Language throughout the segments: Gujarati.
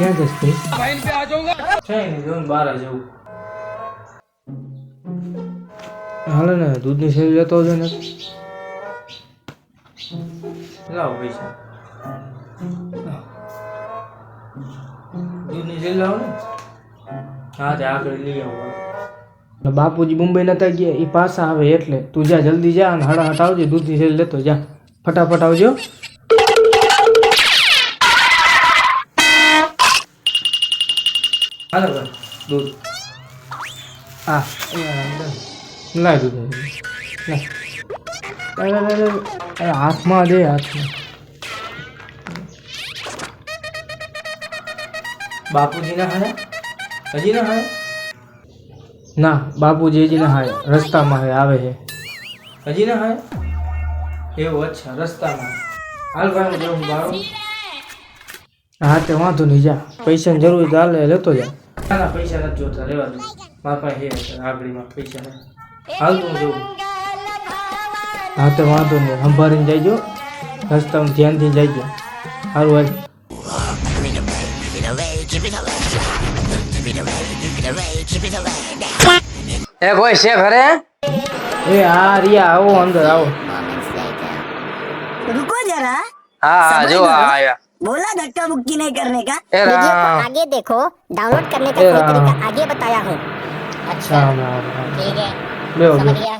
ક્યાં જશ ભાઈ? છે નહીં જોને બહાર જવું હાલે ને દૂધની શેરી લેતો આવજો ને. લાવો પૈસા. દૂધની શેરી લાવો ને. હા તે આગળ લઈ આવો. બાપુજી મુંબઈ નતા ગયા એ પાછા આવે એટલે તું જા જલ્દી જા અને હડાહટ આવજે દૂધની શેરી લેતો જા. ફટાફટ આવજો. હાલો દાદા દૂધ. હા. લાય દૂધ લાય. હાથમાં દે હાથમાં બાપુજી ના હાયા હજી ના હાયા ના બાપુજી હજી ના હાયા રસ્તામાં હે આવે છે હજી ના હાય એવું અચ્છા રસ્તામાં. હાલ ભાઈ હું જવું બારો. હા તે વાંધો નહીં જા. પૈસાની જરૂર ચાલે લેતો જા. ના પૈસા નથી જોતા રહેવા દો મારા પાસે હે આગળમાં પૈસા નથી. હાલ તો જોઉં. હા તો વાંધો નહીં. સંભાળીને જાયજો. રસ્તામાં ધ્યાનથી જાયજો. સારું હાલ. એ કોઈ છે ખરે એ હા રિયા આવો અંદર આવો. રૂકો જરા હા હા જો આવ્યા. बोला धक्का मुक्की नहीं करने का એ वीडियो को રામ आगे देखो डाउनलोड करने का ए सही राम। तरीका आगे बताया हूँ अच्छा રામ રામ રામ ठीक है બેહો समझ બેહો गया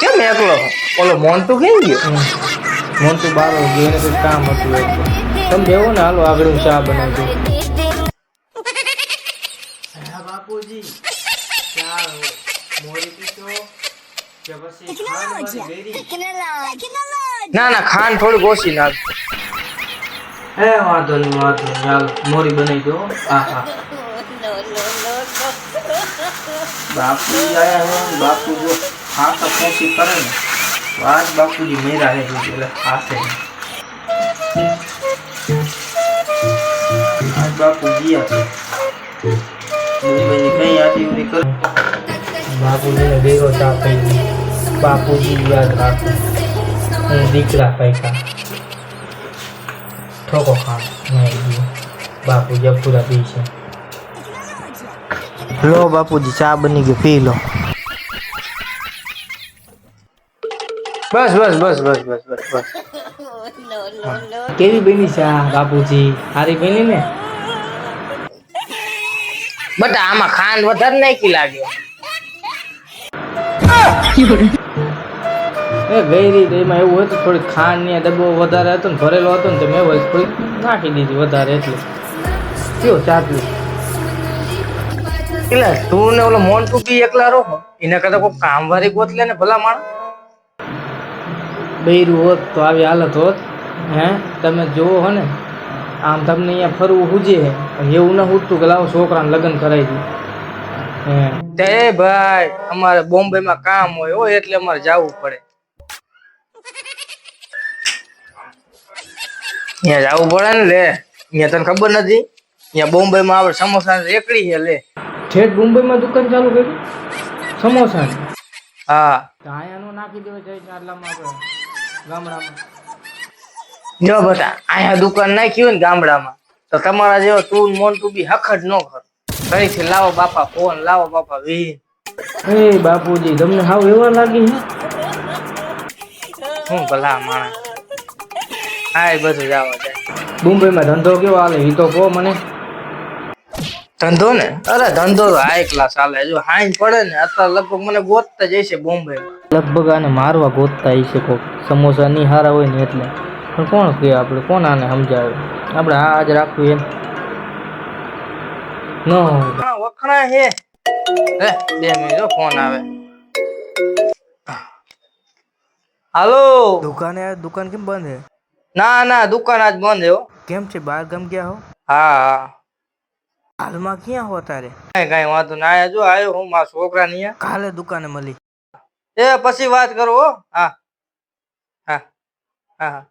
કેમ એકલો ઓલો મોન્ટુ કેમ ગયો મોન્ટુ બારો ગયો એને કંઈક કામ હતું એટલે તમે બેહો ને હાલો આગળ હું ચા બનાવી દઉં બાપુજી ચા મોરી ના ના ખાંડ થોડું ઓછી નાખ. એ વાંધો નહીં વાંધો નહીં હાલો મોરી બનાવી દો હા. હા બાપુજી આયા હો બાપુ જો હાથ પહોંચી કરે ને. વાત આજ બાપુજી મેરા હે જો એટલે હાથે આજ બાપુ ગયા છે. બધી કઈ આટી ઉડી કરે બાપુજીને ભેગો તાપ બાપુજી યાદ રાખો. હું દીકરા પૈસા ઠોકો ખા નહીં બાપુજી જપુરા પી છે. લો બાપુજી ચા બની ગયો પી લો. બસ બસ બસ બસ બસ બસ બસ. કેવી બની ચા બાપુજી? સારી બની ને? બટ આમાં ખાંડ વધારે નાખી લાગે. એ ગઈ રીત એમાં એવું હતું થોડી ખાંડ ને ડબ્બો વધારે હતો ને ભરેલો હતો ને તો મેં થોડીક નાખી દીધી વધારે એટલે. કયો ચા પીવો એટલે તું ને ઓલો મોન્ટુ બી એકલા રહો એના કરતા કોઈ કામ વાળી ગોતલે ને ભલા માણ બૈરું હોત તો આવી હાલત હોત હે? તમે જોવો હો ને આમ તમને અહીંયા ફરવું હુજે હે. એવું ના હુજતું કે લાવો છોકરાને લગ્ન કરાવી હે તે ભાઈ અમારે બોમ્બે માં કામ હોય હોય એટલે અમારે જવું પડે. ત્યાં જવું પડે ને લે. ત્યાં તને ખબર નથી? ત્યાં બોમ્બે માં આપણે સમોસા રેકડી છે લે. ઠેઠમાં દુકાન ચાલુ કરી? સમોસા હા. તો નાખી દેવો છે આટલામાં આપણે ગામડામાં. જો બટા અહીંયા દુકાન નાખી હોય ને ગામડામાં તો તમારા જેવો તું મોન તું બી હખડ ન કર. ફરીથી લાવો બાપા ફોન લાવો બાપા વી એ બાપુજી તમને હાવ એવા લાગી હે હું ભલા માણસ? હાય બધું જાવ મુંબઈમાં ધંધો કેવો હાલે? એ તો કહો મને. ધંધો ને? અરે ધંધો તો હાઈ ક્લાસ હાલે. જો હાઈ પડે ને અત્યારે લગભગ મને ગોતતા જઈશે બોમ્બે લગભગ આને મારવા ગોતતા હશે છે કોક. સમોસા નહીં હારા હોય ને એટલે. પણ કોણ કહે આપણે? કોણ આને સમજાવે? આપણે આ જ રાખવું એમ. ન. હોય વખણા હે. હે બે મિનિટ ફોન આવે. હાલો. દુકાને દુકાન કેમ બંધ હે? ના ના દુકાન આજ બંધ હે હો. કેમ છે બહાર ગમ ગયા હો? હા હાલમાં ક્યાં હો તારે? કઈ કઈ વાંધો ના આયા જો આવ્યો હું મારા છોકરા ની કાલે દુકાને મળી. એ પછી વાત કરો હો. હા. હા હા હા.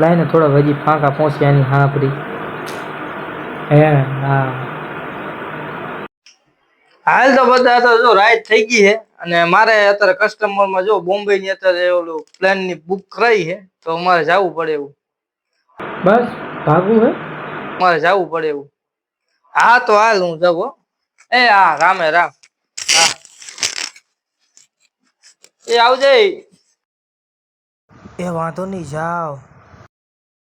લાઈને થોડા હજી ફાંકા પહોંચ્યાની હાંપરી હે હા. હાલ તો બધા તો જો રાઈટ થઈ ગઈ છે અને મારે અત્યારે કસ્ટમરમાં જો બોમ્બે ની અત્યારે ઓલું પ્લેનની બુક કરાઈ છે તો મારે જવું પડે એવું. બસ ભાગવું હે? મારે જવું પડે એવું. હા તો હાલ હું જાઉં હો. એ હા રામે રામ. હા. એ આવજે. એ વાંધો નહીં જાવ